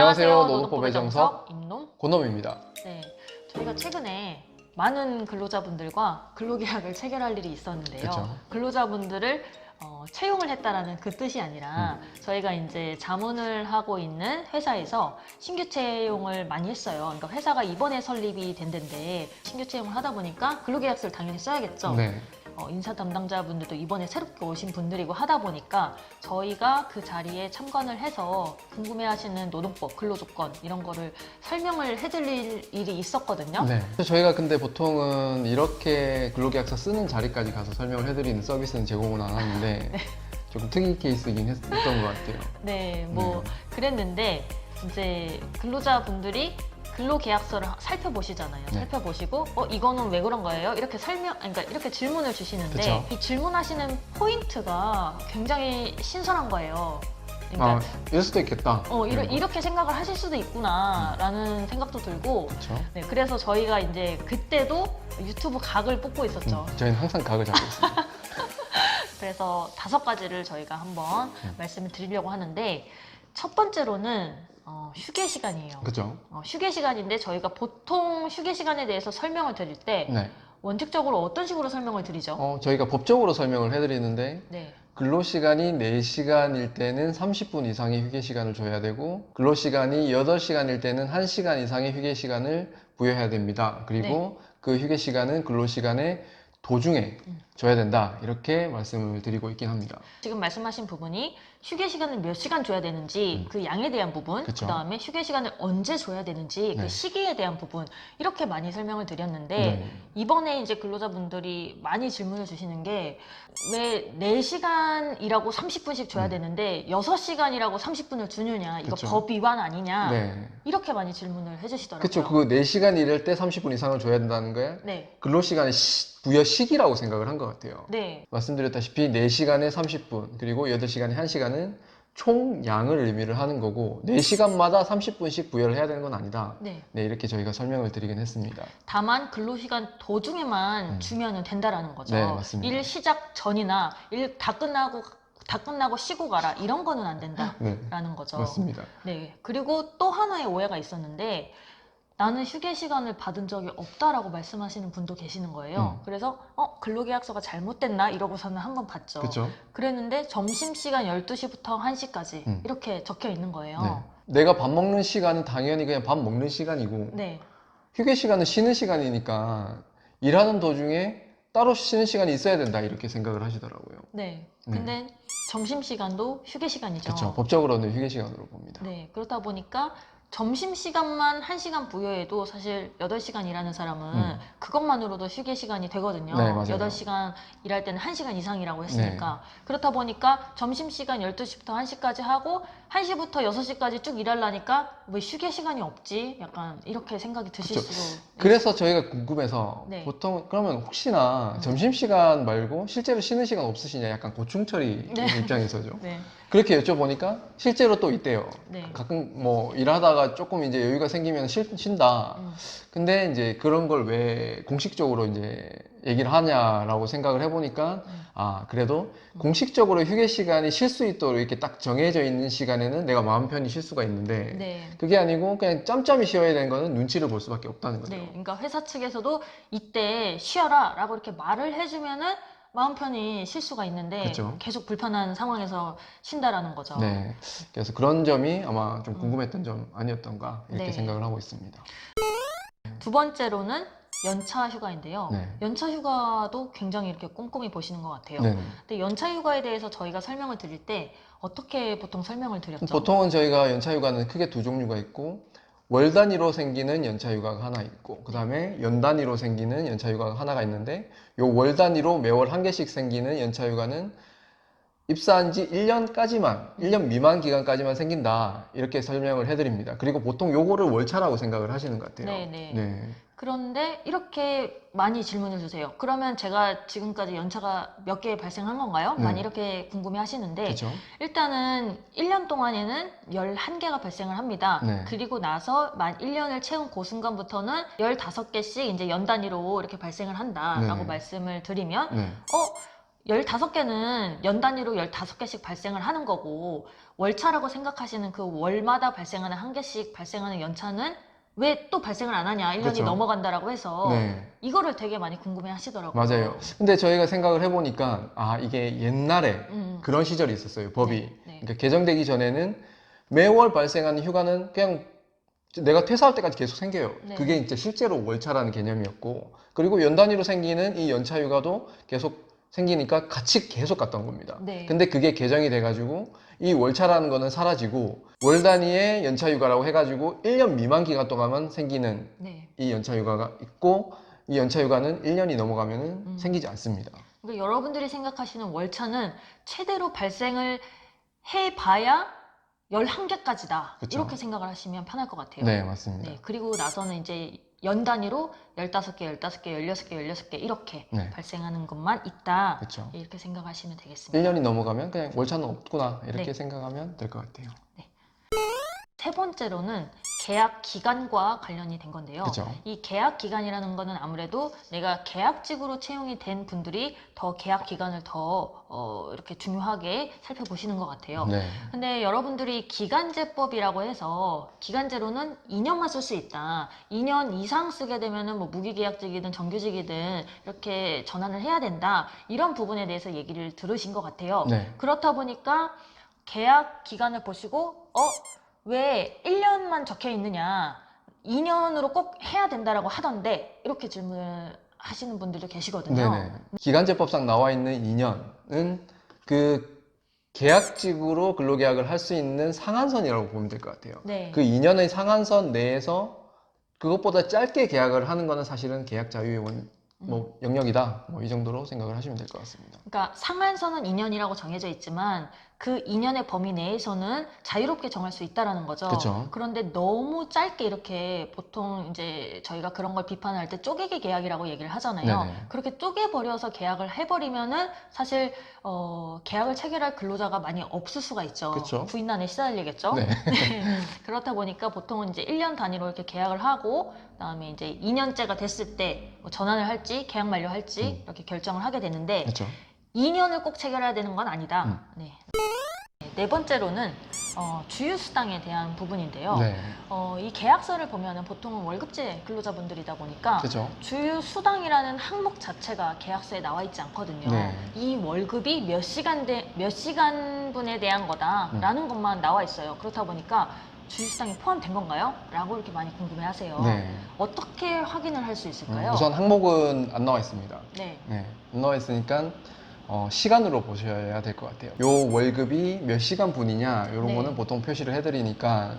안녕하세요. 노동법의 정석 임놈. 고놈입니다. 네, 저희가 최근에 많은 근로자분들과 근로계약을 체결할 일이 있었는데요. 그쵸. 근로자분들을 어, 채용을 했다라는 그 뜻이 아니라 음. 저희가 이제 자문을 하고 있는 회사에서 신규 채용을 많이 했어요. 그러니까 회사가 이번에 설립이 된 데인데 신규 채용을 하다 보니까 근로계약서를 당연히 써야겠죠. 네. 어, 인사 담당자분들도 이번에 새롭게 오신 분들이고 하다 보니까 저희가 그 자리에 참관을 해서 궁금해하시는 노동법, 근로조건 이런 거를 설명을 해드릴 일이 있었거든요. 네. 저희가 근데 보통은 이렇게 근로계약서 쓰는 자리까지 가서 설명을 해드리는 서비스는 제공은 안 하는데 조금 특이 케이스이긴 했, 던것 같아요. 네, 뭐 네. 그랬는데 이제 근로자분들이 근로계약서를 살펴보시잖아요. 네. 살펴보시고 어 이거는 왜 그런 거예요? 이렇게 설명, 그러니까 이렇게 질문을 주시는데 그쵸. 이 질문하시는 포인트가 굉장히 신선한 거예요. 그러니까 아, 이럴 수도 있겠다. 어, 이러, 거. 이렇게 생각을 하실 수도 있구나라는 생각도 들고 그렇죠. 네, 그래서 저희가 이제 그때도 유튜브 각을 뽑고 있었죠. 음, 저희는 항상 각을 잡고 있습니다. 그래서 다섯 가지를 저희가 한번 음. 말씀을 드리려고 하는데 첫 번째로는 어, 휴게 시간이에요. 그죠? 어, 휴게 시간인데 저희가 보통 휴게 시간에 대해서 설명을 드릴 때 네. 원칙적으로 어떤 식으로 설명을 드리죠? 어, 저희가 법적으로 설명을 해드리는데 네. 근로시간이 4시간일 때는 30분 이상의 휴게시간을 줘야 되고 근로시간이 8시간일 때는 1시간 이상의 휴게시간을 부여해야 됩니다. 그리고 그 휴게시간은 근로시간의 도중에 음. 줘야 된다. 이렇게 말씀을 드리고 있긴 합니다. 지금 말씀하신 부분이 휴게 시간을 몇 시간 줘야 되는지 음. 그 양에 대한 부분, 그쵸. 그 다음에 휴게 시간을 언제 줘야 되는지 네. 그 시기에 대한 부분 이렇게 많이 설명을 드렸는데 네. 이번에 이제 근로자분들이 많이 질문을 주시는 게 왜 4시간 일하고 30분씩 줘야 음. 되는데 6시간이라고 30분을 주느냐 이거 그쵸. 법 위반 아니냐 네. 이렇게 많이 질문을 해주시더라고요. 그쵸. 그 4시간 일할 때 30분 이상을 줘야 된다는 거에 네, 근로시간의 시- 부여 시기라고 생각을 한것 같아요. 네, 말씀드렸다시피 4시간에 30분, 그리고 8시간에 1시간은 총 양을 의미를 하는 거고 4시간마다 30분씩 부여를 해야 되는 건 아니다. 네. 네, 이렇게 저희가 설명을 드리긴 했습니다. 다만 근로시간 도중에만 음. 주면은 된다라는 거죠. 네, 맞습니다. 일 시작 전이나 일 다 끝나고 다 끝나고 쉬고 가라 이런 거는 안 된다라는 네, 거죠. 맞습니다. 네. 그리고 또 하나의 오해가 있었는데 나는 휴게 시간을 받은 적이 없다라고 말씀하시는 분도 계시는 거예요. 음. 그래서 어 근로계약서가 잘못됐나 이러고서는 한번 봤죠. 그렇죠? 그랬는데 점심시간 12시부터 1시까지 음. 이렇게 적혀 있는 거예요. 네. 내가 밥 먹는 시간은 당연히 그냥 밥 먹는 시간이고 네. 휴게 시간은 쉬는 시간이니까 일하는 도중에 따로 쉬는 시간이 있어야 된다 이렇게 생각을 하시더라고요. 네. 네. 근데 점심 시간도 휴게 시간이죠. 그렇죠. 법적으로는 휴게 시간으로 봅니다. 네, 그렇다 보니까 점심 시간만 1시간 부여해도 사실 8시간 일하는 사람은 음. 그것만으로도 휴게 시간이 되거든요. 네, 맞아요. 네. 8시간 일할 때는 1시간 이상이라고 했으니까. 그렇다 보니까 점심 시간 12시부터 1시까지 하고 1시부터 6시까지 쭉 일하려니까 왜 휴게 시간이 없지? 약간 이렇게 생각이 드실 그쵸. 수도 그래서 저희가 궁금해서 네. 보통 그러면 혹시나 음. 점심시간 말고 실제로 쉬는 시간 없으시냐 약간 고충처리 네. 입장에서죠. 네. 그렇게 여쭤보니까 실제로 또 있대요. 네. 가끔 뭐 일하다가 조금 이제 여유가 생기면 쉴, 쉰다. 음. 근데 이제 그런 걸 왜 공식적으로 이제 얘기를 하냐라고 생각을 해보니까 음. 아 그래도 음. 공식적으로 휴게 시간이 쉴 수 있도록 이렇게 딱 정해져 있는 시간에는 내가 마음 편히 쉴 수가 있는데 네. 그게 아니고 그냥 짬짬이 쉬어야 되는 거는 눈치를 볼 수밖에 없다는 거죠. 네, 그러니까 회사 측에서도 이때 쉬어라라고 이렇게 말을 해주면은 마음 편히 쉴 수가 있는데 그쵸. 계속 불편한 상황에서 쉰다라는 거죠. 네. 그래서 그런 점이 아마 좀 음. 궁금했던 점 아니었던가 이렇게 네. 생각을 하고 있습니다. 두 번째로는 연차 휴가인데요. 네. 연차 휴가도 굉장히 이렇게 꼼꼼히 보시는 것 같아요. 네. 근데 연차 휴가에 대해서 저희가 설명을 드릴 때 어떻게 보통 설명을 드렸죠? 보통은 저희가 연차 휴가는 크게 두 종류가 있고 월 단위로 생기는 연차 휴가가 하나 있고 그 다음에 연 단위로 생기는 연차 휴가가 하나가 있는데 요 월 단위로 매월 한 개씩 생기는 연차 휴가는 입사한 지 1년까지만 1년 미만 기간까지만 생긴다 이렇게 설명을 해드립니다. 그리고 보통 요거를 월차라고 생각을 하시는 것 같아요. 네, 네. 네. 그런데 이렇게 많이 질문을 주세요. 그러면 제가 지금까지 연차가 몇 개 발생한 건가요? 네. 많이 이렇게 궁금해 하시는데 그렇죠. 일단은 1년 동안에는 11개가 발생을 합니다. 네. 그리고 나서 만 1년을 채운 그 순간부터는 15개씩 이제 연 단위로 이렇게 발생을 한다라고 네. 말씀을 드리면 네. 어 15개는 연 단위로 15개씩 발생을 하는 거고 월차라고 생각하시는 그 월마다 발생하는 한 개씩 발생하는 연차는 왜 또 발생을 안 하냐 1년이 그렇죠. 넘어간다라고 해서 네. 이거를 되게 많이 궁금해 하시더라고요. 맞아요. 근데 저희가 생각을 해보니까 아 이게 옛날에 음, 그런 시절이 있었어요. 법이. 네, 네. 그러니까 개정되기 전에는 매월 발생하는 휴가는 그냥 내가 퇴사할 때까지 계속 생겨요. 네. 그게 이제 실제로 월차라는 개념이었고 그리고 연 단위로 생기는 이 연차 휴가도 계속 생기니까 같이 계속 갔던 겁니다. 네. 근데 그게 개정이 돼가지고 이 월차라는 거는 사라지고 월 단위의 연차 휴가라고 해가지고 1년 미만 기간 동안만 생기는 네. 이 연차 휴가가 있고 이 연차 휴가는 1년이 넘어가면은 음. 생기지 않습니다. 그러니까 여러분들이 생각하시는 월차는 최대로 발생을 해봐야 11개까지다. 그쵸. 이렇게 생각을 하시면 편할 것 같아요. 네, 맞습니다. 네, 그리고 나서는 이제 연 단위로 15개, 15개, 16개, 16개 이렇게 네. 발생하는 것만 있다. 그렇죠. 이렇게 생각하시면 되겠습니다. 1년이 넘어가면 그냥 월차는 없구나 이렇게 네. 생각하면 될 것 같아요. 세 번째로는 계약 기간과 관련이 된 건데요. 그렇죠. 이 계약 기간이라는 거는 아무래도 내가 계약직으로 채용이 된 분들이 더 계약 기간을 더 어, 이렇게 중요하게 살펴보시는 것 같아요. 네. 근데 여러분들이 기간제법이라고 해서 기간제로는 2년만 쓸 수 있다. 2년 이상 쓰게 되면은 뭐 무기계약직이든 정규직이든 이렇게 전환을 해야 된다. 이런 부분에 대해서 얘기를 들으신 것 같아요. 네. 그렇다 보니까 계약 기간을 보시고 어? 왜 1년만 적혀 있느냐? 2년으로 꼭 해야 된다라고 하던데 이렇게 질문을 하시는 분들도 계시거든요. 네네. 기간제법상 나와 있는 2년은 그 계약직으로 근로계약을 할 수 있는 상한선이라고 보면 될 것 같아요. 네. 그 2년의 상한선 내에서 그것보다 짧게 계약을 하는 거는 사실은 계약 자유의 원, 뭐 영역이다. 뭐 이 정도로 생각을 하시면 될 것 같습니다. 그러니까 상한선은 2년이라고 정해져 있지만 그 2년의 범위 내에서는 자유롭게 정할 수 있다라는 거죠. 그쵸. 그런데 너무 짧게 이렇게 보통 이제 저희가 그런 걸 비판할 때 쪼개기 계약이라고 얘기를 하잖아요. 네네. 그렇게 쪼개 버려서 계약을 해버리면은 사실 어, 계약을 체결할 근로자가 많이 없을 수가 있죠. 그쵸. 부인난에 시달리겠죠. 네. 네. 그렇다 보니까 보통은 이제 1년 단위로 이렇게 계약을 하고 그다음에 이제 2년째가 됐을 때뭐 전환을 할지 계약 만료할지 음. 이렇게 결정을 하게 되는데 그렇죠. 2년을 꼭 체결해야 되는 건 아니다. 음. 네. 네 번째로는 어, 주휴수당에 대한 부분인데요. 네. 어, 이 계약서를 보면은 보통은 월급제 근로자분들이다 보니까 그렇죠. 주휴수당이라는 항목 자체가 계약서에 나와 있지 않거든요. 네. 이 월급이 몇 시간 대, 몇 시간분에 대한 거다라는 것만 나와 있어요. 그렇다 보니까 주휴수당이 포함된 건가요? 라고 이렇게 많이 궁금해하세요. 네. 어떻게 확인을 할수 음, 있을까요? 우선 항목은 안 나와 있습니다. 네. 네, 안 나와 있으니까 어, 시간으로 보셔야 될 것 같아요. 요 월급이 몇 시간 분이냐 이런 네. 거는 보통 표시를 해드리니까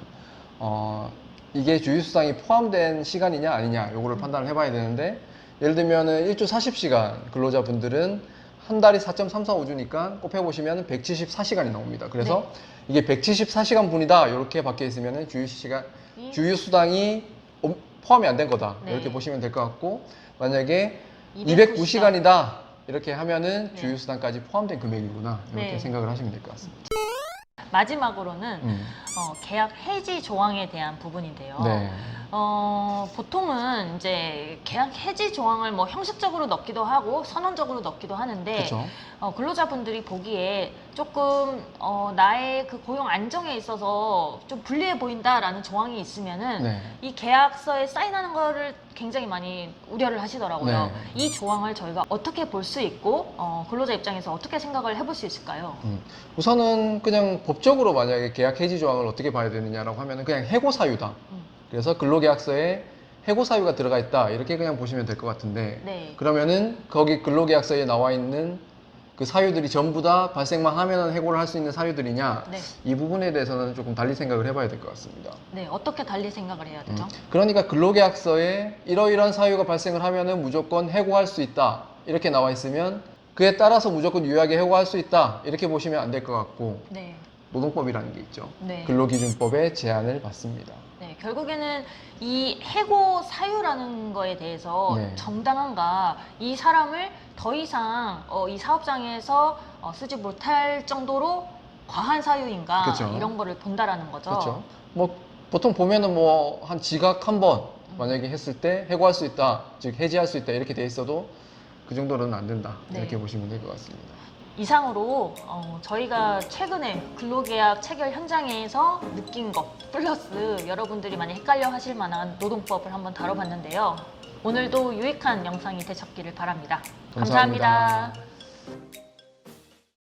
어, 이게 주휴수당이 포함된 시간이냐 아니냐 요거를 음. 판단을 해봐야 되는데 예를 들면은 일주 40시간 근로자분들은 한 달이 4.345주니까 곱해보시면 174시간이 나옵니다. 그래서 네. 이게 174시간 분이다 이렇게 박혀 있으면 주휴시간 이- 주휴수당이 옴- 포함이 안 된 거다 네. 이렇게 보시면 될 것 같고 만약에 209 209시간이다 이렇게 하면은 네. 주휴수당까지 포함된 금액이구나 이렇게 네. 생각을 하시면 될 것 같습니다. 마지막으로는 음. 어, 계약 해지 조항에 대한 부분인데요. 네. 어, 보통은 이제 계약 해지 조항을 뭐 형식적으로 넣기도 하고 선언적으로 넣기도 하는데. 어, 근로자분들이 보기에 조금 어, 나의 그 고용 안정에 있어서 좀 불리해 보인다라는 조항이 있으면은 네. 이 계약서에 사인하는 거를 굉장히 많이 우려를 하시더라고요. 네. 이 조항을 저희가 어떻게 볼 수 있고 어, 근로자 입장에서 어떻게 생각을 해볼 수 있을까요? 음. 우선은 그냥 법적으로 만약에 계약 해지 조항을 어떻게 봐야 되느냐라고 하면은 그냥 해고 사유다. 음. 그래서 근로계약서에 해고 사유가 들어가 있다 이렇게 그냥 보시면 될 것 같은데 네. 그러면은 거기 근로계약서에 나와 있는 그 사유들이 전부 다 발생만 하면 해고를 할 수 있는 사유들이냐 네. 이 부분에 대해서는 조금 달리 생각을 해봐야 될 것 같습니다. 네. 어떻게 달리 생각을 해야 되죠? 음, 그러니까 근로계약서에 이러이러한 사유가 발생을 하면은 무조건 해고할 수 있다 이렇게 나와 있으면 그에 따라서 무조건 유효하게 해고할 수 있다 이렇게 보시면 안 될 것 같고 네. 노동법이라는 게 있죠. 네. 근로기준법의 제한을 받습니다. 네, 결국에는 이 해고 사유라는 거에 대해서 네. 정당한가, 이 사람을 더 이상 어, 이 사업장에서 어, 쓰지 못할 정도로 과한 사유인가 그쵸. 이런 거를 본다라는 거죠. 그렇죠. 뭐 보통 보면은 뭐 한 지각 한 번 만약에 했을 때 해고할 수 있다, 즉 해지할 수 있다 이렇게 돼 있어도 그 정도로는 안 된다 네. 이렇게 보시면 될 것 같습니다. 이상으로 어, 저희가 최근에 근로계약 체결 현장에서 느낀 것 플러스 여러분들이 많이 헷갈려 하실 만한 노동법을 한번 다뤄봤는데요. 오늘도 유익한 영상이 되셨기를 바랍니다 감사합니다. 감사합니다.